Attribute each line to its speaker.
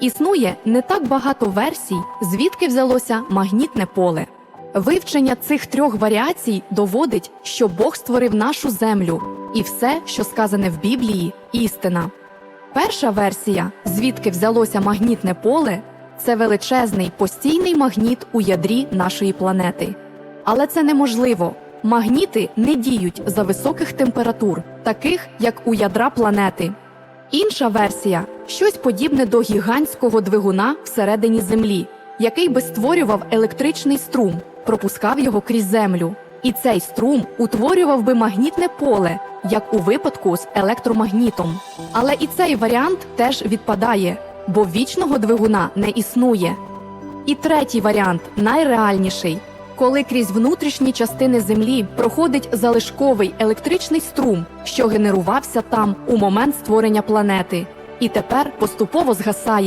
Speaker 1: Існує не так багато версій, звідки взялося магнітне поле. Вивчення цих трьох варіацій доводить, що Бог створив нашу землю, і все, що сказане в Біблії, істина. Перша версія, звідки взялося магнітне поле, це величезний постійний магніт у ядрі нашої планети. Але це неможливо. Магніти не діють за високих температур, таких як у ядра планети. Інша версія щось подібне до гігантського двигуна всередині Землі, який би створював електричний струм, пропускав його крізь землю. І цей струм утворював би магнітне поле, як у випадку з електромагнітом. Але і цей варіант теж відпадає, бо вічного двигуна не існує. І третій варіант найреальніший. Коли крізь внутрішні частини Землі проходить залишковий електричний струм, що генерувався там у момент створення планети, і тепер поступово згасає.